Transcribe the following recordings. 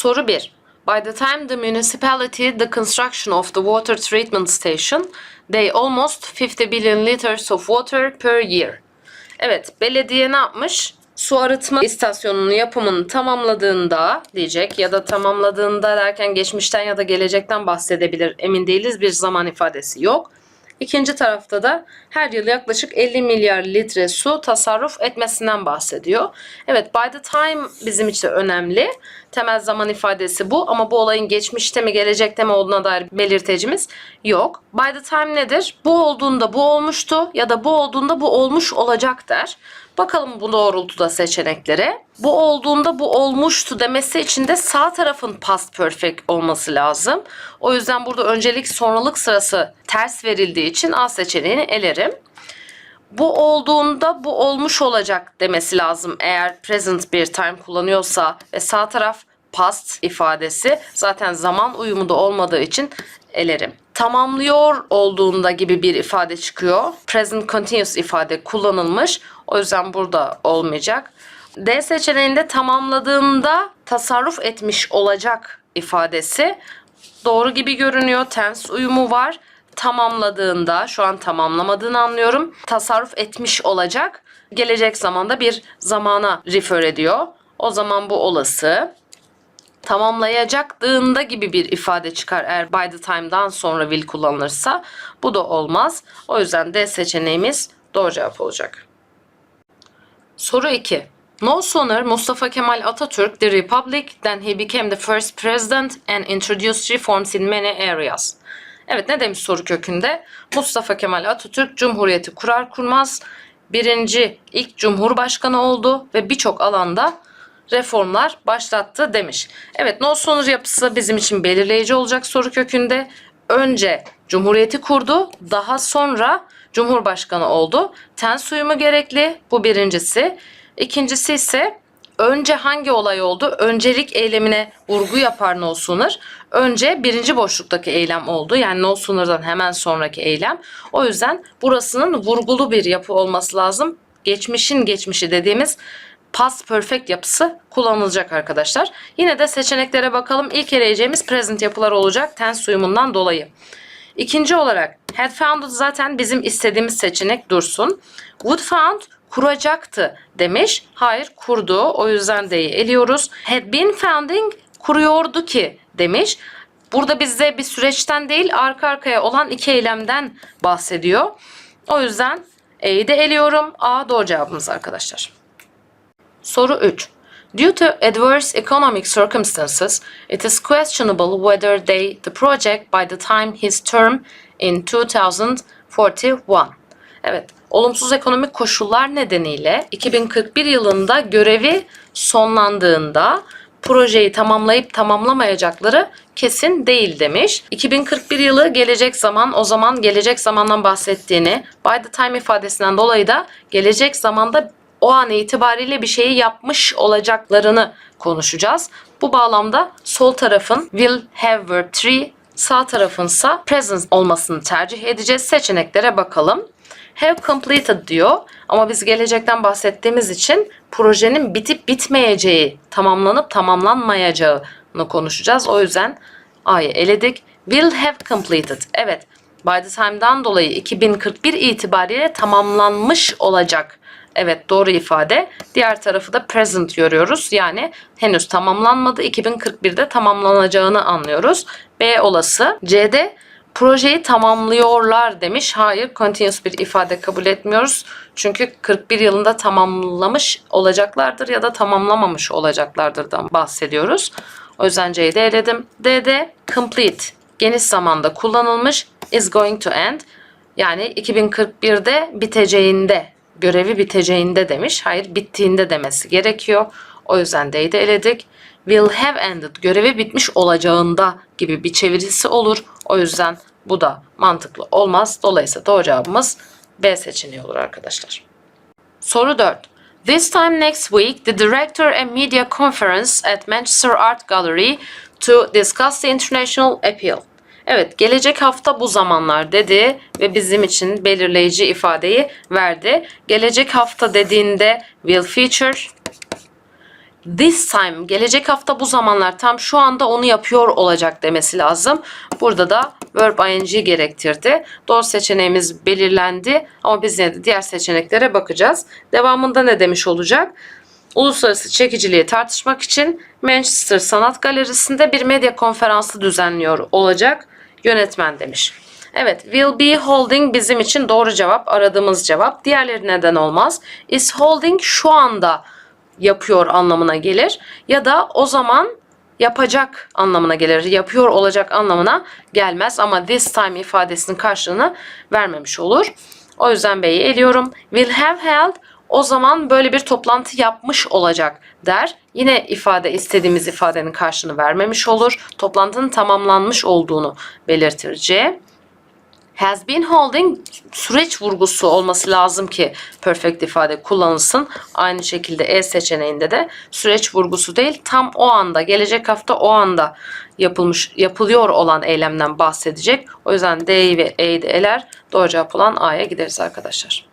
Soru 1. By the time the municipality the construction of the water treatment station, they almost 50 billion liters of water per year. Evet, belediye ne yapmış? Su arıtma istasyonunun yapımını tamamladığında diyecek ya da tamamladığında derken geçmişten ya da gelecekten bahsedebilir. Emin değiliz. Bir zaman ifadesi yok. İkinci tarafta da her yıl yaklaşık 50 milyar litre su tasarruf etmesinden bahsediyor. Evet by the time bizim için önemli. Temel zaman ifadesi bu ama bu olayın geçmişte mi gelecekte mi olduğuna dair belirtecimiz yok. By the time nedir? Bu olduğunda bu olmuştu ya da bu olduğunda bu olmuş olacak der. Bakalım bu doğrultuda seçeneklere. Bu olduğunda bu olmuştu demesi için de sağ tarafın past perfect olması lazım. O yüzden burada öncelik sonralık sırası ters verildiği için A seçeneğini elerim. Bu olduğunda bu olmuş olacak demesi lazım eğer present bir time kullanıyorsa ve sağ taraf past ifadesi zaten zaman uyumu da olmadığı için elerim. Tamamlıyor olduğunda gibi bir ifade çıkıyor. Present continuous ifade kullanılmış. O yüzden burada olmayacak. D seçeneğinde tamamladığında tasarruf etmiş olacak ifadesi doğru gibi görünüyor. Tense uyumu var. Tamamladığında, şu an tamamlamadığını anlıyorum. Tasarruf etmiş olacak. Gelecek zamanda bir zamana refer ediyor. O zaman bu olası tamamlayacaktığında gibi bir ifade çıkar eğer by the time'dan sonra will kullanılırsa. Bu da olmaz. O yüzden D seçeneğimiz doğru cevap olacak. Soru 2. No sooner Mustafa Kemal Atatürk the Republic than he became the first president and introduced reforms in many areas. Evet ne demiş soru kökünde? Mustafa Kemal Atatürk Cumhuriyeti kurar kurmaz birinci ilk Cumhurbaşkanı oldu ve birçok alanda reformlar başlattı demiş. Evet no sooner yapısı bizim için belirleyici olacak soru kökünde. Önce Cumhuriyeti kurdu, daha sonra Cumhurbaşkanı oldu. Tens uyumu gerekli. Bu birincisi. İkincisi ise önce hangi olay oldu? Öncelik eylemine vurgu yapar no sooner. Önce birinci boşluktaki eylem oldu. Yani no sooner'dan hemen sonraki eylem. O yüzden burasının vurgulu bir yapı olması lazım. Geçmişin geçmişi dediğimiz past perfect yapısı kullanılacak arkadaşlar. Yine de seçeneklere bakalım. İlk eleyeceğimiz present yapılar olacak tense uyumundan dolayı. İkinci olarak had founded zaten bizim istediğimiz seçenek dursun. Would found kuracaktı demiş. Hayır kurdu. O yüzden D'yi eliyoruz. Had been founding kuruyordu ki demiş. Burada bize bir süreçten değil arka arkaya olan iki eylemden bahsediyor. O yüzden E'yi de eliyorum. A doğru cevabımız arkadaşlar. Soru 3. Due to adverse economic circumstances, it is questionable whether they, the project by the time his term in 2041. Evet, olumsuz ekonomik koşullar nedeniyle 2041 yılında görevi sonlandığında projeyi tamamlayıp tamamlamayacakları kesin değil demiş. 2041 yılı gelecek zaman o zaman gelecek zamandan bahsettiğini by the time ifadesinden dolayı da gelecek zamanda o an itibariyle bir şeyi yapmış olacaklarını konuşacağız. Bu bağlamda sol tarafın will have verb 3 sağ tarafınsa present olmasını tercih edeceğiz. Seçeneklere bakalım. Have completed diyor ama biz gelecekten bahsettiğimiz için projenin bitip bitmeyeceği, tamamlanıp tamamlanmayacağını konuşacağız. O yüzden A'yı eledik. Will have completed. Evet. By the time'dan dolayı 2041 itibariyle tamamlanmış olacak. Evet doğru ifade. Diğer tarafı da present görüyoruz. Yani henüz tamamlanmadı. 2041'de tamamlanacağını anlıyoruz. B olası. C'de projeyi tamamlıyorlar demiş. Hayır continuous bir ifade kabul etmiyoruz. Çünkü 41 yılında tamamlamış olacaklardır ya da tamamlamamış olacaklardırdan bahsediyoruz. O yüzden C'yi de eledim. D'de complete geniş zamanda kullanılmış is going to end yani 2041'de biteceğinde görevi biteceğinde demiş. Hayır bittiğinde demesi gerekiyor. O yüzden D'yi de eledik. Will have ended görevi bitmiş olacağında gibi bir çevirisi olur. O yüzden bu da mantıklı olmaz. Dolayısıyla doğru cevabımız B seçeneği olur arkadaşlar. Soru 4. This time next week, the director a media conference at Manchester Art Gallery to discuss the international appeal. Evet, gelecek hafta bu zamanlar dedi ve bizim için belirleyici ifadeyi verdi. Gelecek hafta dediğinde will feature this time gelecek hafta bu zamanlar tam şu anda onu yapıyor olacak demesi lazım. Burada da verb ing gerektirdi. Doğru seçeneğimiz belirlendi ama biz yine de diğer seçeneklere bakacağız. Devamında ne demiş olacak? Uluslararası çekiciliği tartışmak için Manchester Sanat Galerisi'nde bir medya konferansı düzenliyor olacak yönetmen demiş. Evet, will be holding bizim için doğru cevap, aradığımız cevap. Diğerleri neden olmaz? Is holding şu anda yapıyor anlamına gelir ya da o zaman yapacak anlamına gelir. Yapıyor olacak anlamına gelmez ama this time ifadesinin karşılığını vermemiş olur. O yüzden B'yi eliyorum. Will have held o zaman böyle bir toplantı yapmış olacak der. Yine ifade istediğimiz ifadenin karşılığını vermemiş olur. Toplantının tamamlanmış olduğunu belirtir C. Has been holding süreç vurgusu olması lazım ki perfect ifade kullanılsın. Aynı şekilde E seçeneğinde de süreç vurgusu değil tam o anda gelecek hafta o anda yapılmış yapılıyor olan eylemden bahsedecek. O yüzden D'yi ve E'yi de eler doğru cevap olan A'ya gideriz arkadaşlar.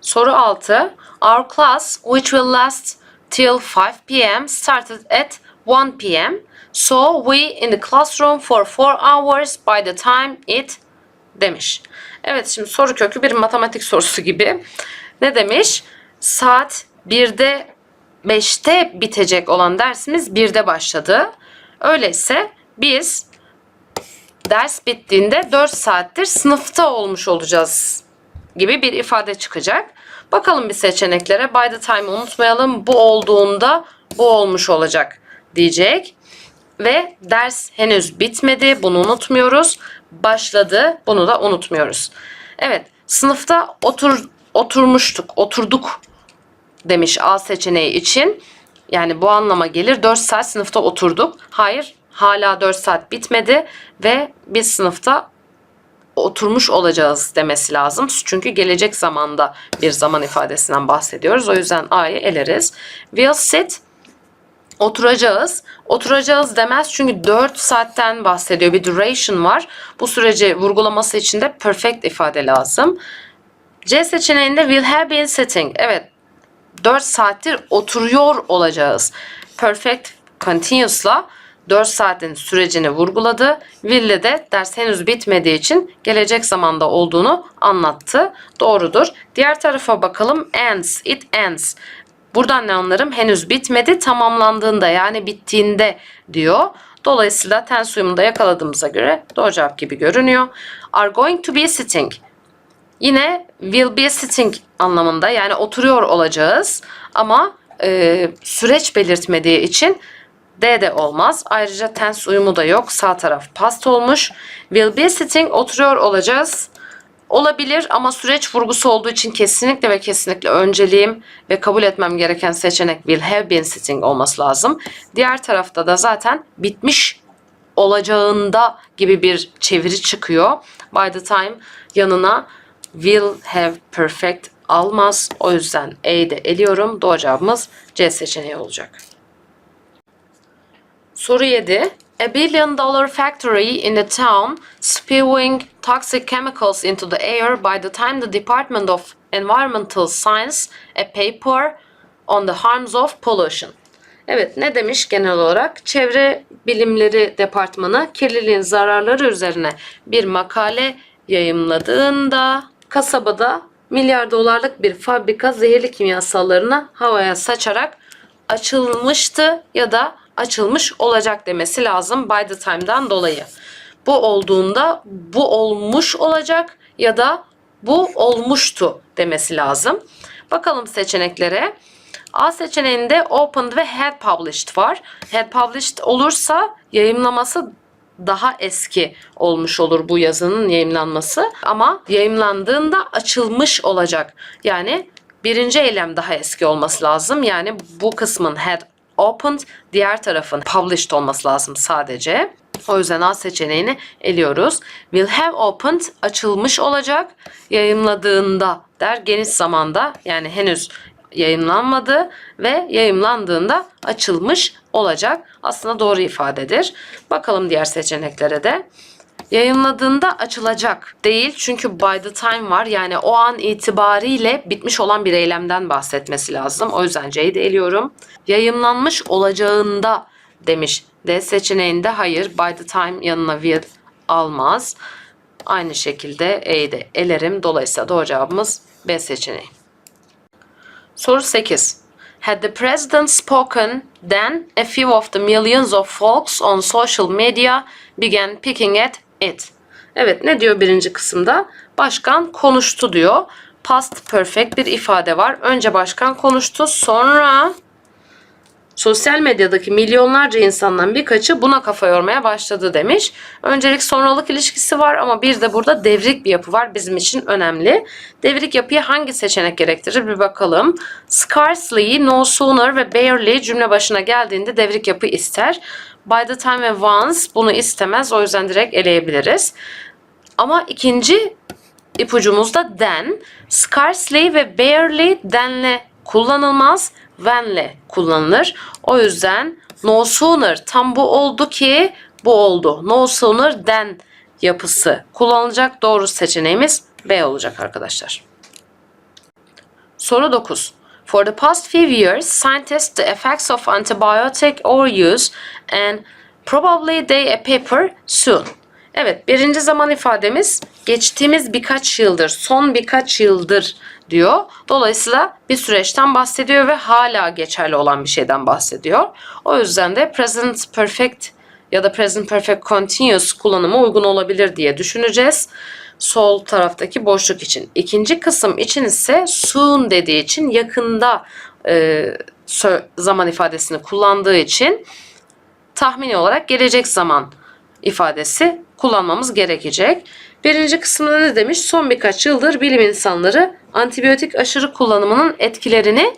Soru 6. Our class, which will last till 5 p.m., started at 1 p.m. So we in the classroom for 4 hours by the time it demiş. Evet şimdi soru kökü bir matematik sorusu gibi. Ne demiş? Saat 1'de 5'te bitecek olan dersimiz 1'de başladı. Öyleyse biz ders bittiğinde 4 saattir sınıfta olmuş olacağız gibi bir ifade çıkacak. Bakalım bir seçeneklere. By the time unutmayalım. Bu olduğunda bu olmuş olacak diyecek. Ve ders henüz bitmedi. Bunu unutmuyoruz. Başladı. Bunu da unutmuyoruz. Evet. Sınıfta otur oturmuştuk. Oturduk demiş A seçeneği için. Yani bu anlama gelir. 4 saat sınıfta oturduk. Hayır. Hala 4 saat bitmedi ve biz sınıfta oturmuş olacağız demesi lazım. Çünkü gelecek zamanda bir zaman ifadesinden bahsediyoruz. O yüzden A'yı eleriz. Will sit oturacağız. Oturacağız demez çünkü 4 saatten bahsediyor. Bir duration var. Bu süreci vurgulaması için de perfect ifade lazım. C seçeneğinde will have been sitting. Evet 4 saattir oturuyor olacağız. Perfect continuous'la 4 saatin sürecini vurguladı. Will'le de ders henüz bitmediği için gelecek zamanda olduğunu anlattı. Doğrudur. Diğer tarafa bakalım. Ends. It ends. Buradan ne anlarım? Henüz bitmedi, tamamlandığında yani bittiğinde diyor. Dolayısıyla tense uyumunu da yakaladığımıza göre doğru cevap gibi görünüyor. Are going to be sitting. Yine will be sitting anlamında yani oturuyor olacağız ama e, süreç belirtmediği için D de olmaz. Ayrıca tense uyumu da yok. Sağ taraf past olmuş. Will be sitting oturuyor olacağız. Olabilir ama süreç vurgusu olduğu için kesinlikle ve kesinlikle önceliğim ve kabul etmem gereken seçenek will have been sitting olması lazım. Diğer tarafta da zaten bitmiş olacağında gibi bir çeviri çıkıyor. By the time yanına will have perfect almaz. O yüzden E'yi de eliyorum. Doğru cevabımız C seçeneği olacak. Soru 7. A billion dollar factory in the town spewing toxic chemicals into the air by the time the Department of Environmental Science a paper on the harms of pollution. Evet ne demiş genel olarak? Çevre Bilimleri Departmanı kirliliğin zararları üzerine bir makale yayımladığında kasabada milyar dolarlık bir fabrika zehirli kimyasallarını havaya saçarak açılmıştı ya da açılmış olacak demesi lazım by the time'dan dolayı. Bu olduğunda bu olmuş olacak ya da bu olmuştu demesi lazım. Bakalım seçeneklere. A seçeneğinde opened ve had published var. Had published olursa yayımlaması daha eski olmuş olur bu yazının yayımlanması. Ama yayımlandığında açılmış olacak. Yani birinci eylem daha eski olması lazım. Yani bu kısmın had opened, diğer tarafın published olması lazım sadece. O yüzden A seçeneğini eliyoruz. Will have opened açılmış olacak. Yayımladığında der geniş zamanda yani henüz yayımlanmadı ve yayımlandığında açılmış olacak. Aslında doğru ifadedir. Bakalım diğer seçeneklere de. Yayınladığında açılacak değil çünkü by the time var yani o an itibariyle bitmiş olan bir eylemden bahsetmesi lazım. O yüzden C'yi de eliyorum. Yayınlanmış olacağında demiş. D seçeneğinde hayır by the time yanına will almaz. Aynı şekilde E'yi de elerim. Dolayısıyla doğru cevabımız B seçeneği. Soru 8. Had the president spoken, then a few of the millions of folks on social media began picking at it. Evet ne diyor birinci kısımda? Başkan konuştu diyor. Past perfect bir ifade var. Önce başkan konuştu sonra sosyal medyadaki milyonlarca insandan birkaçı buna kafa yormaya başladı demiş. Öncelik sonralık ilişkisi var ama bir de burada devrik bir yapı var bizim için önemli. Devrik yapıya hangi seçenek gerektirir bir bakalım. Scarcely, no sooner ve barely cümle başına geldiğinde devrik yapı ister. By the time ve once bunu istemez o yüzden direkt eleyebiliriz. Ama ikinci ipucumuzda then, scarcely ve barely then'le kullanılmaz, when'le kullanılır. O yüzden no sooner tam bu oldu ki bu oldu. No sooner than yapısı kullanılacak. Doğru seçeneğimiz B olacak arkadaşlar. Soru 9. For the past few years, scientists the effects of antibiotic overuse and probably they a paper soon. Evet, birinci zaman ifademiz geçtiğimiz birkaç yıldır, son birkaç yıldır diyor. Dolayısıyla bir süreçten bahsediyor ve hala geçerli olan bir şeyden bahsediyor. O yüzden de present perfect ya da present perfect continuous kullanımı uygun olabilir diye düşüneceğiz. Sol taraftaki boşluk için. İkinci kısım için ise soon dediği için yakında e, zaman ifadesini kullandığı için tahmini olarak gelecek zaman ifadesi kullanmamız gerekecek. Birinci kısımda ne demiş? Son birkaç yıldır bilim insanları antibiyotik aşırı kullanımının etkilerini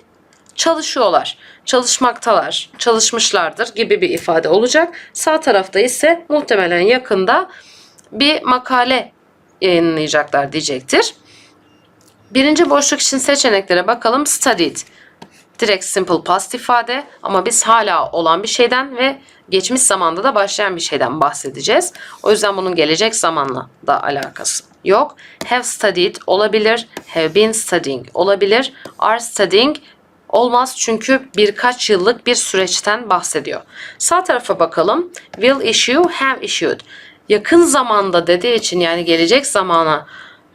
çalışıyorlar, çalışmaktalar, çalışmışlardır gibi bir ifade olacak. Sağ tarafta ise muhtemelen yakında bir makale yayınlayacaklar diyecektir. Birinci boşluk için seçeneklere bakalım. Studied. Direkt simple past ifade ama biz hala olan bir şeyden ve geçmiş zamanda da başlayan bir şeyden bahsedeceğiz. O yüzden bunun gelecek zamanla da alakası yok. Have studied olabilir. Have been studying olabilir. Are studying olmaz çünkü birkaç yıllık bir süreçten bahsediyor. Sağ tarafa bakalım. Will issue, have issued. Yakın zamanda dediği için yani gelecek zamana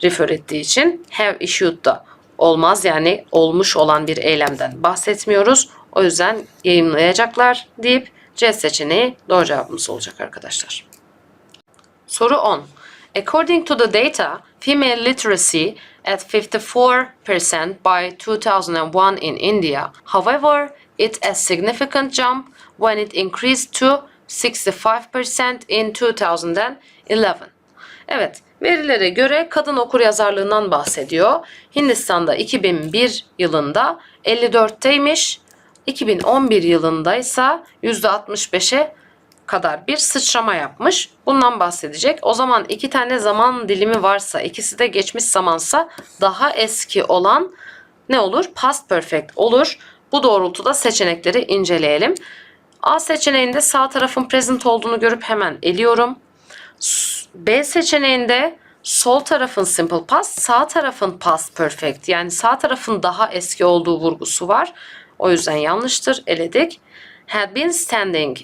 refer ettiği için have issued da olmaz. Yani olmuş olan bir eylemden bahsetmiyoruz. O yüzden yayınlayacaklar deyip C seçeneği doğru cevabımız olacak arkadaşlar. Soru 10. According to the data, female literacy at 54% by 2001 in India. However, it a significant jump when it increased to 65% in 2011. Evet, verilere göre kadın okur yazarlığından bahsediyor. Hindistan'da 2001 yılında 54'teymiş. 2011 yılında ise %65'e kadar bir sıçrama yapmış. Bundan bahsedecek. O zaman iki tane zaman dilimi varsa, ikisi de geçmiş zamansa daha eski olan ne olur? Past perfect olur. Bu doğrultuda seçenekleri inceleyelim. A seçeneğinde sağ tarafın present olduğunu görüp hemen eliyorum. B seçeneğinde sol tarafın simple past, sağ tarafın past perfect. Yani sağ tarafın daha eski olduğu vurgusu var. O yüzden yanlıştır. Eledik. Had been standing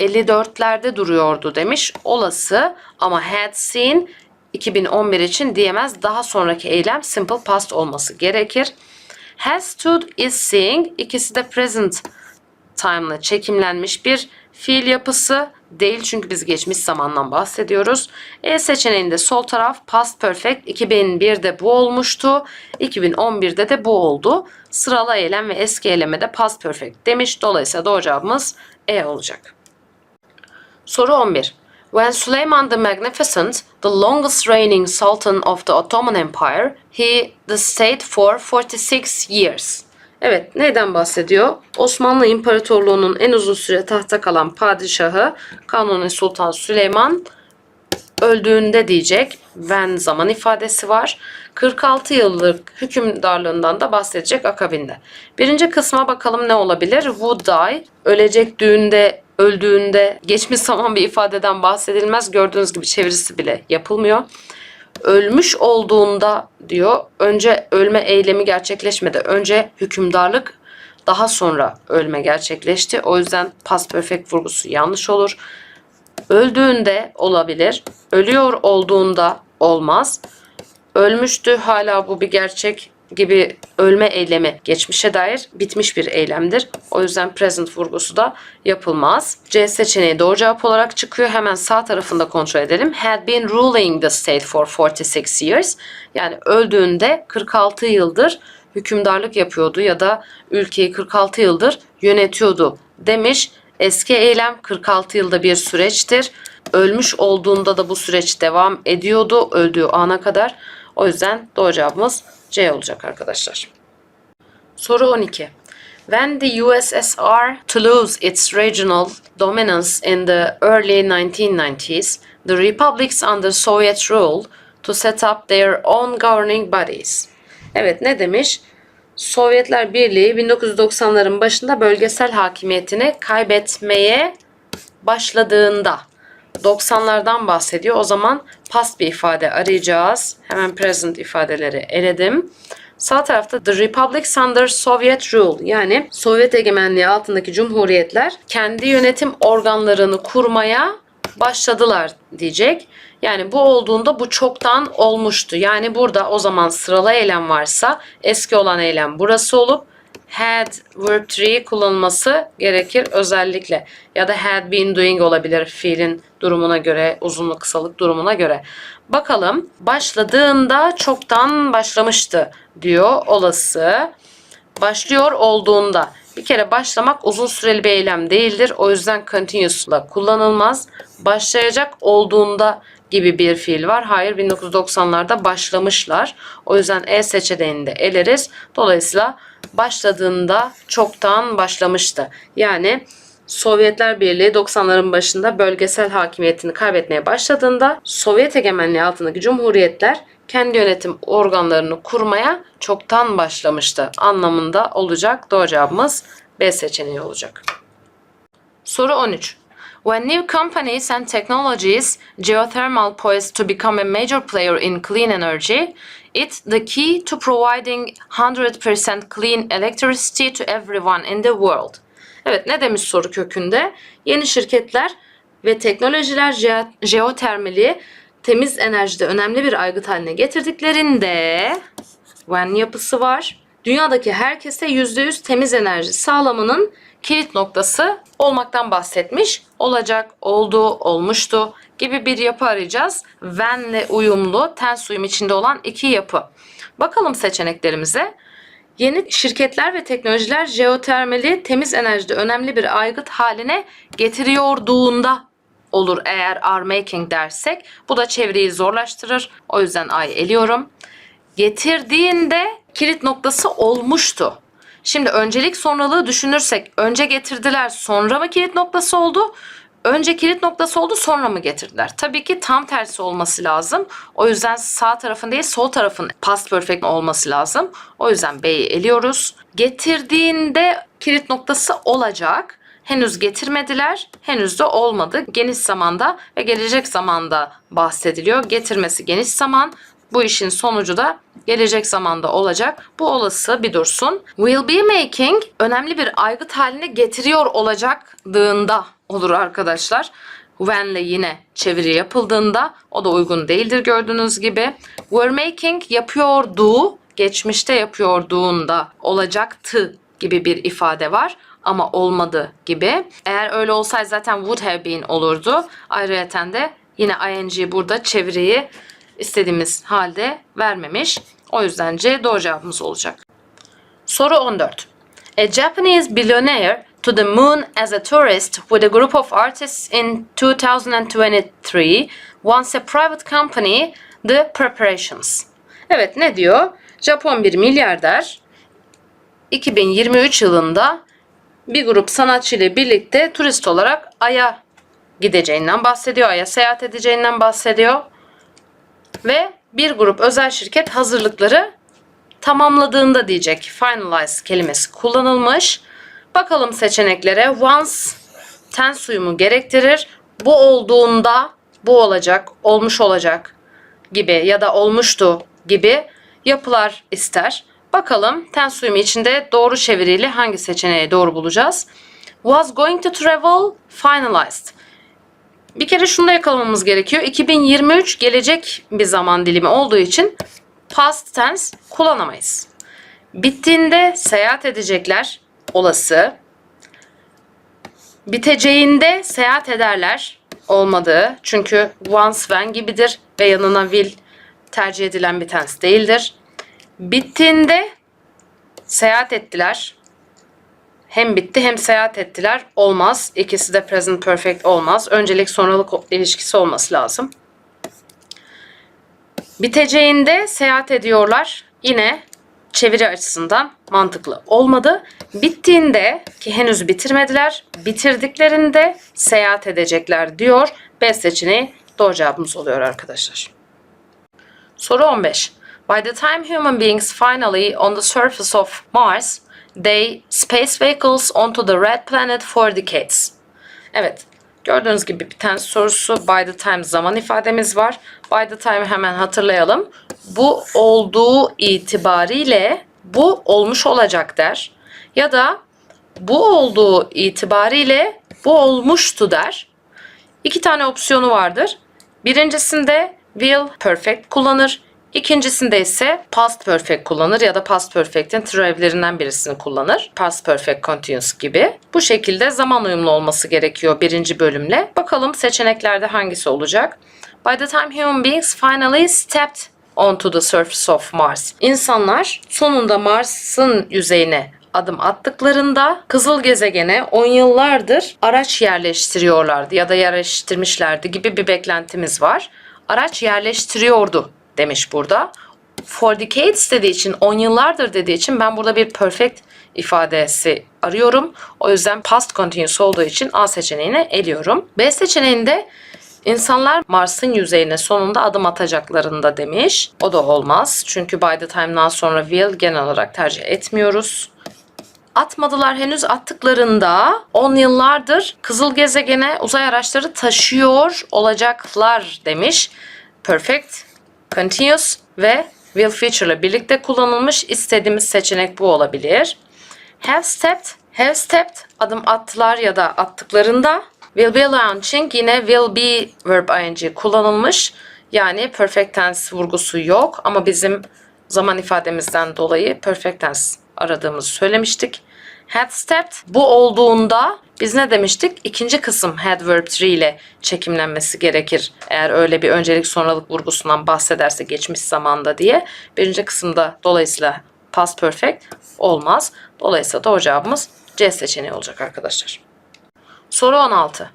54'lerde duruyordu demiş. Olası ama had seen 2011 için diyemez. Daha sonraki eylem simple past olması gerekir. Has stood is seeing ikisi de present time'la çekimlenmiş bir fiil yapısı değil çünkü biz geçmiş zamandan bahsediyoruz. E seçeneğinde sol taraf past perfect 2001'de bu olmuştu. 2011'de de bu oldu. Sıralı eylem ve eski eyleme de past perfect demiş. Dolayısıyla doğru cevabımız E olacak. Soru 11. When Suleiman the Magnificent, the longest reigning sultan of the Ottoman Empire, he the state for 46 years. Evet, neyden bahsediyor? Osmanlı İmparatorluğu'nun en uzun süre tahta kalan padişahı Kanuni Sultan Süleyman öldüğünde diyecek. When zaman ifadesi var. 46 yıllık hükümdarlığından da bahsedecek akabinde. Birinci kısma bakalım ne olabilir? Would die, ölecek düğünde, öldüğünde geçmiş zaman bir ifadeden bahsedilmez. Gördüğünüz gibi çevirisi bile yapılmıyor ölmüş olduğunda diyor önce ölme eylemi gerçekleşmedi. Önce hükümdarlık daha sonra ölme gerçekleşti. O yüzden past perfect vurgusu yanlış olur. Öldüğünde olabilir. Ölüyor olduğunda olmaz. Ölmüştü hala bu bir gerçek gibi ölme eylemi geçmişe dair bitmiş bir eylemdir. O yüzden present vurgusu da yapılmaz. C seçeneği doğru cevap olarak çıkıyor. Hemen sağ tarafında kontrol edelim. Had been ruling the state for 46 years. Yani öldüğünde 46 yıldır hükümdarlık yapıyordu ya da ülkeyi 46 yıldır yönetiyordu demiş. Eski eylem 46 yılda bir süreçtir. Ölmüş olduğunda da bu süreç devam ediyordu öldüğü ana kadar. O yüzden doğru cevabımız C olacak arkadaşlar. Soru 12. When the USSR to lose its regional dominance in the early 1990s, the republics under Soviet rule to set up their own governing bodies. Evet ne demiş? Sovyetler Birliği 1990'ların başında bölgesel hakimiyetini kaybetmeye başladığında 90'lardan bahsediyor. O zaman past bir ifade arayacağız. Hemen present ifadeleri eledim. Sağ tarafta The Republics under Soviet rule yani Sovyet egemenliği altındaki cumhuriyetler kendi yönetim organlarını kurmaya başladılar diyecek. Yani bu olduğunda bu çoktan olmuştu. Yani burada o zaman sıralı eylem varsa eski olan eylem burası olup had verb 3 kullanılması gerekir özellikle. Ya da had been doing olabilir fiilin durumuna göre, uzunluk kısalık durumuna göre. Bakalım başladığında çoktan başlamıştı diyor olası. Başlıyor olduğunda. Bir kere başlamak uzun süreli bir eylem değildir. O yüzden continuous'la kullanılmaz. Başlayacak olduğunda gibi bir fiil var. Hayır 1990'larda başlamışlar. O yüzden E seçeneğini de eleriz. Dolayısıyla başladığında çoktan başlamıştı. Yani Sovyetler Birliği 90'ların başında bölgesel hakimiyetini kaybetmeye başladığında Sovyet egemenliği altındaki cumhuriyetler kendi yönetim organlarını kurmaya çoktan başlamıştı anlamında olacak. Doğru cevabımız B seçeneği olacak. Soru 13. When new companies and technologies, geothermal poised to become a major player in clean energy, it's the key to providing 100% clean electricity to everyone in the world. Evet ne demiş soru kökünde? Yeni şirketler ve teknolojiler je- jeotermali temiz enerjide önemli bir aygıt haline getirdiklerinde when yapısı var. Dünyadaki herkese %100 temiz enerji sağlamanın kilit noktası olmaktan bahsetmiş. Olacak, oldu, olmuştu gibi bir yapı arayacağız. When'le uyumlu, tens uyum içinde olan iki yapı. Bakalım seçeneklerimize. Yeni şirketler ve teknolojiler jeotermali temiz enerjide önemli bir aygıt haline getiriyorduğunda olur eğer are making dersek. Bu da çevreyi zorlaştırır. O yüzden A'yı eliyorum. Getirdiğinde kilit noktası olmuştu. Şimdi öncelik sonralığı düşünürsek önce getirdiler sonra mı kilit noktası oldu? Önce kilit noktası oldu sonra mı getirdiler? Tabii ki tam tersi olması lazım. O yüzden sağ tarafın değil sol tarafın past perfect olması lazım. O yüzden B'yi eliyoruz. Getirdiğinde kilit noktası olacak. Henüz getirmediler, henüz de olmadı. Geniş zamanda ve gelecek zamanda bahsediliyor. Getirmesi geniş zaman, bu işin sonucu da gelecek zamanda olacak. Bu olası bir dursun. Will be making önemli bir aygıt haline getiriyor olacaklığında olur arkadaşlar. When'le yine çeviri yapıldığında o da uygun değildir gördüğünüz gibi. Were making yapıyordu, geçmişte yapıyorduğunda olacaktı gibi bir ifade var ama olmadı gibi. Eğer öyle olsaydı zaten would have been olurdu. Ayrıca de yine ing burada çeviriyi istediğimiz halde vermemiş. O yüzden C doğru cevabımız olacak. Soru 14. A Japanese billionaire to the moon as a tourist with a group of artists in 2023 wants a private company the preparations. Evet ne diyor? Japon bir milyarder 2023 yılında bir grup sanatçı ile birlikte turist olarak Ay'a gideceğinden bahsediyor. Ay'a seyahat edeceğinden bahsediyor. Ve bir grup özel şirket hazırlıkları tamamladığında diyecek. Finalize kelimesi kullanılmış. Bakalım seçeneklere. Once tense uyumu gerektirir. Bu olduğunda bu olacak, olmuş olacak gibi ya da olmuştu gibi yapılar ister. Bakalım tense uyumu içinde doğru çeviriyle hangi seçeneği doğru bulacağız? Was going to travel finalized. Bir kere şunu da yakalamamız gerekiyor. 2023 gelecek bir zaman dilimi olduğu için past tense kullanamayız. Bittiğinde seyahat edecekler olası. Biteceğinde seyahat ederler olmadığı. Çünkü once when gibidir ve yanına will tercih edilen bir tense değildir. Bittiğinde seyahat ettiler. Hem bitti hem seyahat ettiler. Olmaz. İkisi de present perfect olmaz. Öncelik sonralık ilişkisi olması lazım. Biteceğinde seyahat ediyorlar. Yine çeviri açısından mantıklı olmadı. Bittiğinde ki henüz bitirmediler. Bitirdiklerinde seyahat edecekler diyor. B seçeneği doğru cevabımız oluyor arkadaşlar. Soru 15. By the time human beings finally on the surface of Mars, they space vehicles onto the red planet for decades. Evet. Gördüğünüz gibi bir tane sorusu by the time zaman ifademiz var. By the time hemen hatırlayalım. bu olduğu itibariyle bu olmuş olacak der. Ya da bu olduğu itibariyle bu olmuştu der. İki tane opsiyonu vardır. Birincisinde will perfect kullanır. İkincisinde ise past perfect kullanır ya da past perfect'in türevlerinden birisini kullanır. Past perfect continuous gibi. Bu şekilde zaman uyumlu olması gerekiyor birinci bölümle. Bakalım seçeneklerde hangisi olacak? By the time human beings finally stepped onto the surface of Mars. İnsanlar sonunda Mars'ın yüzeyine adım attıklarında kızıl gezegene 10 yıllardır araç yerleştiriyorlardı ya da yerleştirmişlerdi gibi bir beklentimiz var. Araç yerleştiriyordu demiş burada. For decades dediği için 10 yıllardır dediği için ben burada bir perfect ifadesi arıyorum. O yüzden past continuous olduğu için A seçeneğini eliyorum. B seçeneğinde İnsanlar Mars'ın yüzeyine sonunda adım atacaklarında demiş. O da olmaz. Çünkü by the time'dan sonra will genel olarak tercih etmiyoruz. Atmadılar henüz attıklarında 10 yıllardır kızıl gezegene uzay araçları taşıyor olacaklar demiş. Perfect, continuous ve will feature ile birlikte kullanılmış istediğimiz seçenek bu olabilir. Have stepped, have stepped adım attılar ya da attıklarında will be launching yine will be verb ing kullanılmış. Yani perfect tense vurgusu yok ama bizim zaman ifademizden dolayı perfect tense aradığımızı söylemiştik. Had stepped bu olduğunda biz ne demiştik? İkinci kısım had verb 3 ile çekimlenmesi gerekir. Eğer öyle bir öncelik sonralık vurgusundan bahsederse geçmiş zamanda diye. Birinci kısımda dolayısıyla past perfect olmaz. Dolayısıyla doğru cevabımız C seçeneği olacak arkadaşlar. Soru 16.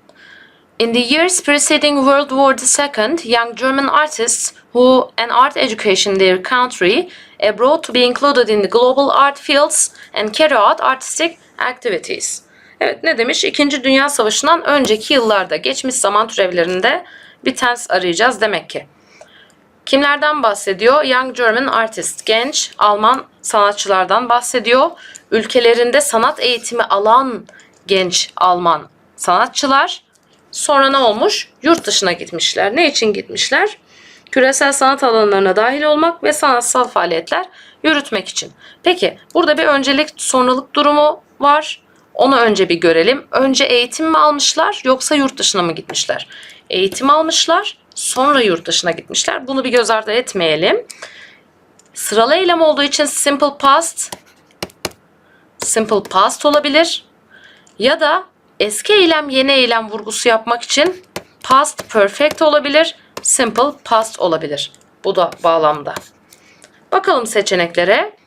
In the years preceding World War II, young German artists who an art education their country abroad to be included in the global art fields and carry out artistic activities. Evet ne demiş? İkinci Dünya Savaşı'ndan önceki yıllarda geçmiş zaman türevlerinde bir tense arayacağız demek ki. Kimlerden bahsediyor? Young German artist, genç Alman sanatçılardan bahsediyor. Ülkelerinde sanat eğitimi alan genç Alman sanatçılar sonra ne olmuş? Yurt dışına gitmişler. Ne için gitmişler? Küresel sanat alanlarına dahil olmak ve sanatsal faaliyetler yürütmek için. Peki burada bir öncelik sonralık durumu var. Onu önce bir görelim. Önce eğitim mi almışlar yoksa yurt dışına mı gitmişler? Eğitim almışlar, sonra yurt dışına gitmişler. Bunu bir göz ardı etmeyelim. Sıralı eylem olduğu için simple past simple past olabilir. Ya da eski eylem yeni eylem vurgusu yapmak için past perfect olabilir. Simple past olabilir. Bu da bağlamda. Bakalım seçeneklere.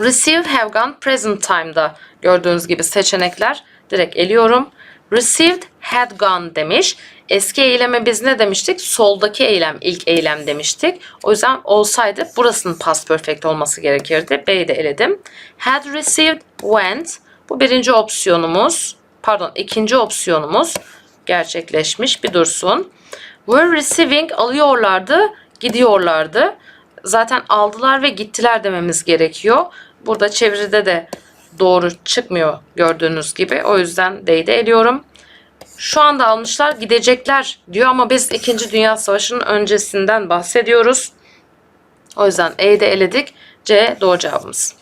Receive, have gone, present time'da gördüğünüz gibi seçenekler direkt eliyorum. Received, had gone demiş. Eski eyleme biz ne demiştik? Soldaki eylem, ilk eylem demiştik. O yüzden olsaydı burasının past perfect olması gerekirdi. B'yi de eledim. Had received, went. Bu birinci opsiyonumuz. Pardon ikinci opsiyonumuz gerçekleşmiş. Bir dursun. Were receiving alıyorlardı, gidiyorlardı. Zaten aldılar ve gittiler dememiz gerekiyor. Burada çeviride de doğru çıkmıyor gördüğünüz gibi. O yüzden D'yi de eliyorum. Şu anda almışlar gidecekler diyor ama biz 2. Dünya Savaşı'nın öncesinden bahsediyoruz. O yüzden E'yi de eledik. C doğru cevabımız.